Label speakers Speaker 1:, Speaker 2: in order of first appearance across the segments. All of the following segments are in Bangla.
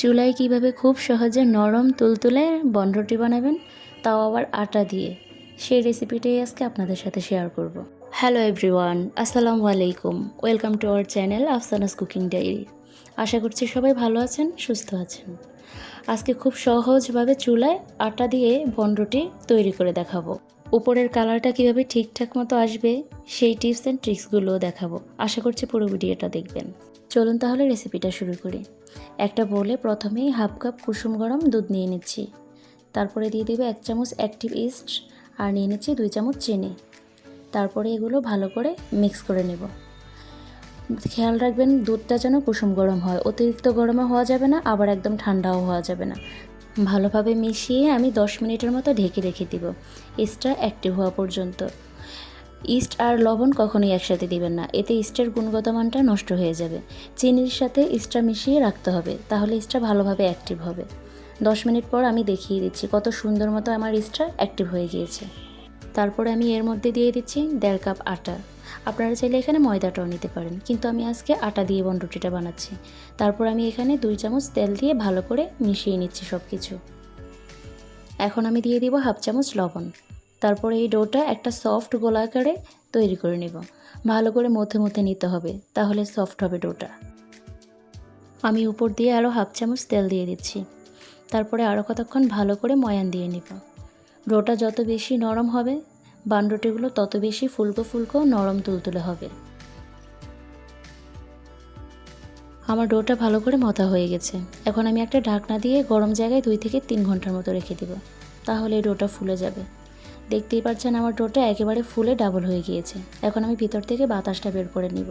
Speaker 1: চুলায় কীভাবে খুব সহজে নরম তুলতুলে বনরুটি বানাবেন, তাও আবার আটা দিয়ে। সেই রেসিপিটাই আজকে আপনাদের সাথে শেয়ার করব। হ্যালো এভরিওয়ান আসসালামু আলাইকুম। Welcome to our channel Afsana's cooking diary আশা করছি সবাই ভালো আছেন, সুস্থ আছেন। আজকে খুব সহজভাবে চুলায় আটা দিয়ে বনরুটি তৈরি করে দেখাবো। উপরের কালারটা কীভাবে ঠিকঠাক মতো আসবে, সেই টিপস অ্যান্ড ট্রিক্সগুলোও দেখাবো। আশা করছি পুরো ভিডিওটা দেখবেন। চলুন তাহলে রেসিপিটা শুরু করি। একটা বলে প্রথমেই হাফ কাপ কুসুম গরম দুধ নিয়ে নিচ্ছি। তারপরে দিয়ে দেবে এক চামচ অ্যাক্টিভ ইস্ট আর নিয়ে নিচ্ছি দুই চামচ চিনি। তারপরে এগুলো ভালো করে মিক্স করে নেব। খেয়াল রাখবেন দুধটা যেন কুসুম গরম হয়, অতিরিক্ত গরমও হওয়া যাবে না, আবার একদম ঠান্ডাও হওয়া যাবে না। ভালোভাবে মিশিয়ে আমি দশ মিনিটের মতো ঢেকে রেখে দিব। ইস্টটা অ্যাক্টিভ হওয়া পর্যন্ত। ইস্ট আর লবণ কখনোই একসাথে দিবেন না। এতে ইস্টের গুণগত মানটা নষ্ট হয়ে যাবে। চিনির সাথে ইস্টটা মিশিয়ে রাখতে হবে। তাহলে ইস্টটা ভালোভাবে অ্যাক্টিভ হবে। দশ মিনিট পর আমি দেখিয়ে দিচ্ছি কত সুন্দর মতো আমার ইস্টটা অ্যাক্টিভ হয়ে গিয়েছে। তারপরে আমি এর মধ্যে দিয়ে দিচ্ছি দেড় কাপ আটা। আপনারা চাইলে এখানে ময়দাটাও নিতে পারেন। কিন্তু আমি আজকে আটা দিয়ে বনরুটিটা বানাচ্ছি। তারপর আমি এখানে দুই চামচ তেল দিয়ে ভালো করে মিশিয়ে নিচ্ছি সব কিছু এখন আমি দিয়ে দিব হাফ চামচ লবণ। তারপরে এই ডোটা একটা সফট গোলাকারে তৈরি করে নেব। ভালো করে মধ্যে মধ্যে নিতে হবে, তাহলে সফট হবে ডোটা। আমি উপর দিয়ে আরও হাফ চামচ তেল দিয়ে দিচ্ছি। তারপরে আরও কতক্ষণ ভালো করে ময়ান দিয়ে নিব। ডোটা যত বেশি নরম হবে বানরুটিগুলো তত বেশি ফুলকো ফুলকো নরম তুলতুলে হবে। আমার ডোটা ভালো করে মতা হয়ে গেছে। এখন আমি একটা ঢাকনা দিয়ে গরম জায়গায় দুই থেকে তিন ঘণ্টার মতো রেখে দিব। তাহলে এই ডোটা ফুলে যাবে। দেখতেই পাচ্ছেন আমার ডোটা একেবারে ফুলে ডাবল হয়ে গিয়েছে। এখন আমি ভিতর থেকে বাতাসটা বের করে নিব।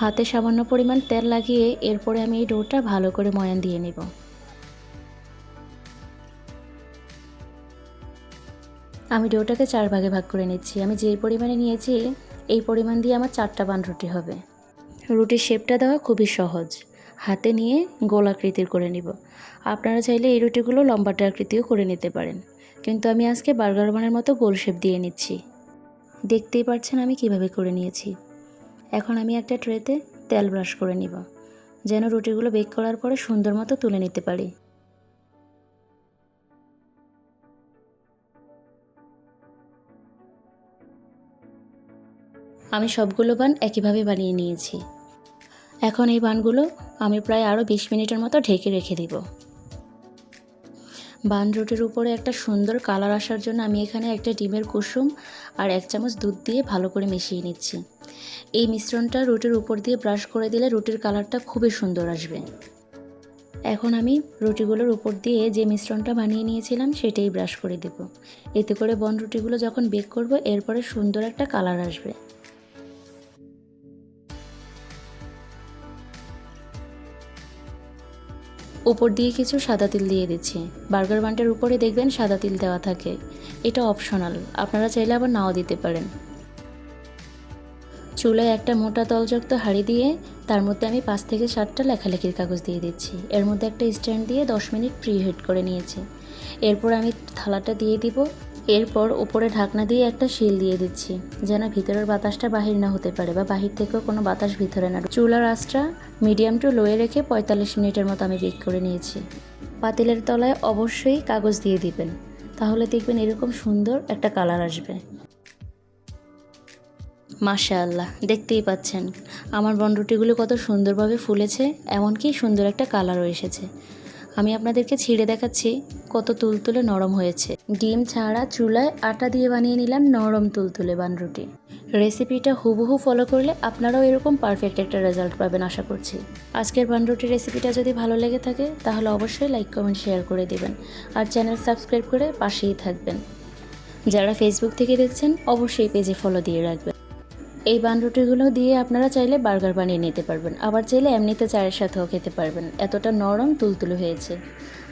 Speaker 1: হাতে সামান্য পরিমাণ তেল লাগিয়ে এরপরে আমি এই ডোটা ভালো করে ময়ান দিয়ে নেব। আমি ডোটাকে চার ভাগে ভাগ করে নিচ্ছি। আমি যেই পরিমাণে নিয়েছি, এই পরিমাণ দিয়ে আমার চারটা বান রুটি হবে। রুটির শেপটা দেওয়া খুবই সহজ। হাতে নিয়ে গোলাকৃতির করে নিব। আপনারা চাইলে এই রুটিগুলো লম্বাটা আকৃতিও করে নিতে পারেন। কিন্তু আমি আজকে বার্গার বানের মতো গোল শেপ দিয়ে নিচ্ছি। দেখতেই পারছেন আমি কীভাবে করে নিয়েছি। এখন আমি একটা ট্রেতে তেল ব্রাশ করে নিব, যেন রুটিগুলো বেক করার পরে সুন্দর মতো তুলে নিতে পারি। আমি সবগুলো বান একইভাবে বানিয়ে নিয়েছি। এখন এই বানগুলো আমি প্রায় আরও বিশ মিনিটের মতো ঢেকে রেখে দিব। বান রুটির উপরে একটা সুন্দর কালার আসার জন্য আমি এখানে একটা ডিমের কুসুম আর এক চামচ দুধ দিয়ে ভালো করে মিশিয়ে নিচ্ছি। এই মিশ্রণটা রুটির উপর দিয়ে ব্রাশ করে দিলে রুটির কালারটা খুবই সুন্দর আসবে। এখন আমি রুটিগুলোর উপর দিয়ে যে মিশ্রণটা বানিয়ে নিয়েছিলাম সেটাই ব্রাশ করে দেব। এতে করে বন রুটিগুলো যখন বেক করব, এরপরে সুন্দর একটা কালার আসবে। উপর দিয়ে কিছু সাদা তিল দিয়ে দিচ্ছি। বার্গার বানটার উপরে দেখবেন সাদা তিল দেওয়া থাকে। এটা অপশনাল। আপনারা চাইলে আবার নাও দিতে পারেন। চুলায় একটা মোটা তলযুক্ত হাঁড়ি দিয়ে তার মধ্যে আমি পাঁচ থেকে সাতটা লেখালেখির কাগজ দিয়ে দিচ্ছি। এর মধ্যে একটা স্ট্যান্ড দিয়ে দশ মিনিট প্রি হিট করে নিয়েছি। এরপর আমি থালাটা দিয়ে দিব। এরপর উপরে ঢাকনা দিয়ে একটা শিল দিয়ে দিচ্ছি, যেন ভিতরের বাতাসটা বাহির না হতে পারে বা বাহির থেকেও কোনো বাতাস ভিতরে না চুলার আঁচটা মিডিয়াম টু লোয়ে রেখে পঁয়তাল্লিশ মিনিটের মতো আমি বেক করে নিয়েছি। পাতিলের তলায় অবশ্যই কাগজ দিয়ে দিবেন, তাহলে দেখবেন এরকম সুন্দর একটা কালার আসবে। মাশা আল্লাহ দেখতেই পাচ্ছেন। আমার বনরুটিগুলো কত সুন্দরভাবে ফুলেছে, এমনকি সুন্দর একটা কালারও এসেছে। আমি আপনাদেরকে ছিঁড়ে দেখাচ্ছি কত তুলতুলে নরম হয়েছে। ডিম ছাড়া চুলায় আটা দিয়ে বানিয়ে নিলাম নরম তুলতুলে বানরুটি রেসিপিটা হুবহু ফলো করলে আপনারাও এরকম পারফেক্ট একটা রেজাল্ট পাবেন আশা করছি। আজকের বানরুটি রেসিপিটা যদি ভালো লেগে থাকে, তাহলে অবশ্যই লাইক, কমেন্ট, শেয়ার করে দেবেন। আর চ্যানেল সাবস্ক্রাইব করে পাশেই থাকবেন। যারা ফেসবুক থেকে দেখছেন, অবশ্যই পেজে ফলো দিয়ে রাখবেন। এই বানরুটিগুলো দিয়ে আপনারা চাইলে বার্গার বানিয়ে নিতে পারবেন। আবার চাইলে এমনিতে চায়ের সাথেও খেতে পারবেন। এতটা নরম তুলতুলো হয়েছে।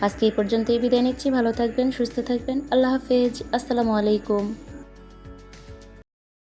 Speaker 1: আজকে এই পর্যন্ত এই বিদায় নিচ্ছি। ভালো থাকবেন, সুস্থ থাকবেন। আল্লাহ হাফেজ। আসসালামু আলাইকুম।